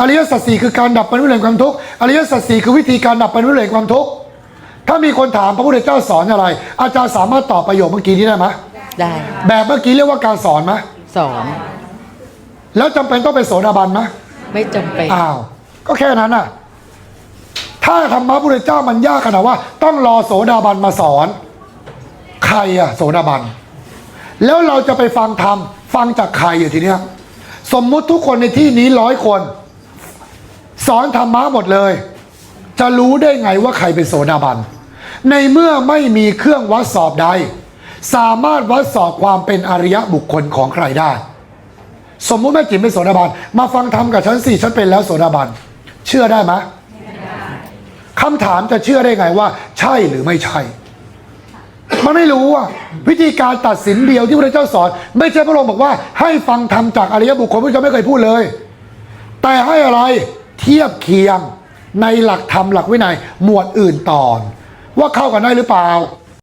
อริยสัจสี่คือการดับปรินิแห่งความทุกข์อริยสัจสี่คือวิธีการดับปรินิแห่งความทุกข์ถ้ามีคนถามพระพุทธเจ้าสอนอะไร อาจารย์สามารถตอบประโยคเมื่อกี้นี้ได้ไหมได้แบบเมื่อกี้เรียกว่าการสอนไหมสอน แล้วจำเป็นต้องเป็นโสดาบันไหมไม่จำเป็นอ้าวก็แค่นั้นน่ะ ถ้าธรรมะพุทธเจ้ามันยากขนาดว่า ต้องรอโสดาบันมาสอน ใครอะโสดาบัน แล้วเราจะไปฟังธรรมฟังจากใครอยู่ทีเนี้ยสมมุติทุกคนในที่นี้ร้อยคน สอนธรรมะหมดเลย จะรู้ได้ไงว่าใครเป็นโสดาบัน ในเมื่อไม่มีเครื่องวัดสอบใด สามารถวัดสอบความเป็นอริยะบุคคลของใครได้ สมมุติแม่จิ๋มเป็นโสดาบัน มาฟังธรรมกับฉันสี่ฉันเป็นแล้วโสดาบัน เชื่อได้ไหมคำถามจะเชื่อได้ไงว่า ใช่หรือไม่ใช่ มันไม่รู้อะวิธีการตัดสินเดียวที่พระเจ้าสอน ไม่ใช่พระองค์บอกว่า ให้ฟังธรรมจากอริยบุคคลพระเจ้าไม่เคยพูดเลย แต่ให้อะไร เทียบเคียงในหลักธรรมหลักวินัยหมวดอื่นตอน ว่าเข้ากันได้หรือเปล่า